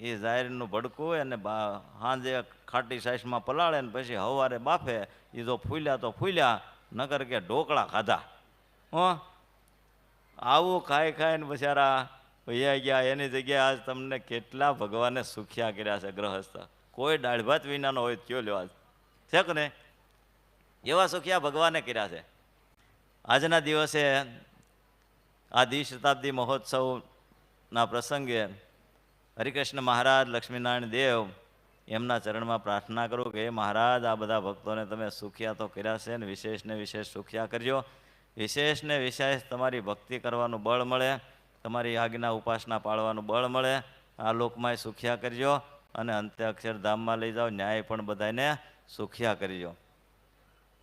એ જાહેરનું ભડકું અને સાંજે ખાટી સાઈસમાં પલાળે ને પછી સવારે બાફે એ જો ફૂલ્યા તો ફૂલ્યા, નકર કે ઢોકળા ખાધા. હો? આવું ખાઈ ખાઈને બચારા ભૈયા ગયા, એની જગ્યાએ આજ તમને કેટલા ભગવાને સુખ્યા કર્યા છે ગ્રહસ્થ. કોઈ દાળ ભાત વિનાનો હોય કયો લ્યો આજ? છે કે નહીં? એવા સુખ્યા ભગવાને કર્યા છે. આજના દિવસે આ દ્વિશતાબ્દી મહોત્સવના પ્રસંગે હરિકૃષ્ણ મહારાજ, લક્ષ્મીનારાયણ દેવ, એમના ચરણમાં પ્રાર્થના કરું કે મહારાજ, આ બધા ભક્તોને તમે સુખ્યા તો કર્યા છે ને વિશેષને વિશેષ સુખ્યા કરજો. વિશેષને વિશેષ તમારી ભક્તિ કરવાનું બળ મળે, તમારી આજ્ઞા ઉપાસના પાળવાનું બળ મળે, આ લોકમાંય સુખ્યા કરજો અને અંતે અક્ષરધામમાં લઈ જાઓ, ન્યાય પણ બધાને સુખ્યા કરજો.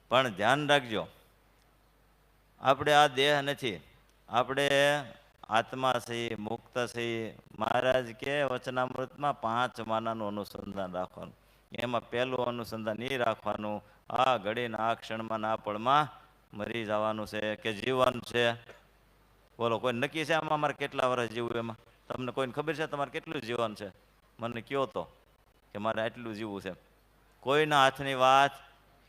પણ ધ્યાન રાખજો, આપણે આ દેહ નથી, આપણે આત્મા છે, મુક્ત છે. મહારાજ કે વચનામૃતમાં પાંચ માનાનું અનુસંધાન રાખવાનું. એમાં પહેલું અનુસંધાન એ રાખવાનું, આ ઘડીને આ ક્ષણમાં ના પળમાં મરી જવાનું છે કે જીવવાનું છે. બોલો, કોઈ નક્કી છે આમાં? અમારે કેટલા વર્ષ જીવવું એમાં? તમને કોઈને ખબર છે તમારે કેટલું જીવન છે? મને કયો તો કે મારે આટલું જીવવું છે કોઈના હાથની વાત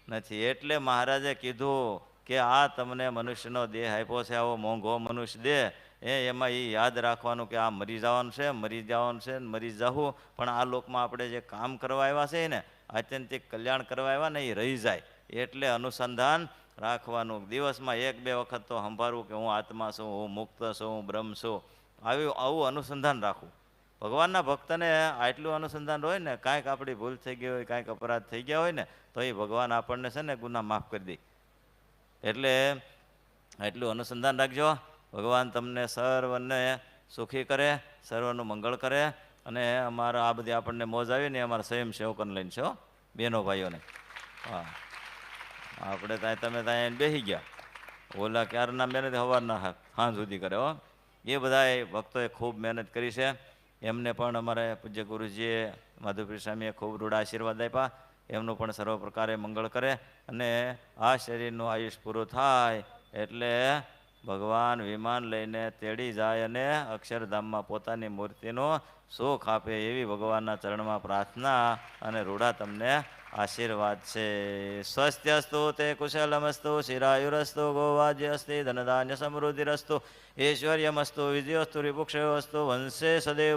નથી. એટલે મહારાજે કીધું કે આ તમને મનુષ્યનો દેહ આપ્યો છે, આવો મોંઘો મનુષ્ય દેહ. એ એમાં એ યાદ રાખવાનું કે આ મરી જવાનું છે, મરી જવાનું છે, મરી જવું પણ આ લોકમાં આપણે જે કામ કરવા આવ્યા છે ને, આત્યંતિક કલ્યાણ કરવા આવ્યા ને એ રહી જાય. એટલે અનુસંધાન રાખવાનું. દિવસમાં એક, બે વખત તો સંભાળવું કે હું આત્મા છું, હું મુક્ત છું, હું બ્રહ્મ છું. આવ્યું આવું અનુસંધાન રાખવું. ભગવાનના ભક્તને આટલું અનુસંધાન હોય ને, કાંઈક આપણી ભૂલ થઈ ગઈ હોય, કાંઈક અપરાધ થઈ ગયા હોય ને, તો એ ભગવાન આપણને છે ને ગુના માફ કરી દે. એટલે એટલું અનુસંધાન રાખજો. ભગવાન તમને સર્વને સુખી કરે, સર્વનું મંગળ કરે અને અમારા આ બધી આપણને મોજ આવી ને એ અમારા સ્વયં સેવકોને લઈને છો બહેનો ભાઈઓને. હા. આપણે ત્યાં તમે ત્યાં બેસી ગયા. ઓલા ક્યારના મહેનત સવારના સાંજ સુધી કરે, હો. એ બધાએ ભક્તોએ ખૂબ મહેનત કરી છે. એમને પણ અમારે પૂજ્ય ગુરુજીએ માધુપુરી સ્વામીએ ખૂબ રૂડા આશીર્વાદ આપ્યા. એમનું પણ સર્વ પ્રકારે મંગળ કરે અને આ શરીરનું આયુષ પૂરું થાય એટલે ભગવાન વિમાન લઈને તેડી જાય અને અક્ષરધામમાં પોતાની મૂર્તિનો સુખ આપે એવી ભગવાનના ચરણમાં પ્રાર્થના અને રૂઢા તમને આશીર્વાદ છે. સ્વસ્થ્યસ્તુ તે કુશલમસ્તુ, શિરાયુરસ્તુ ગોવાજ્યસ્તિ ધનધાન્ય સમૃદ્ધિરસ્તુ, ઐશ્વર્યમસ્તુ, વિજયોસ્તુ, રિપુક્ષયોસ્તુ, વંશે સદૈવ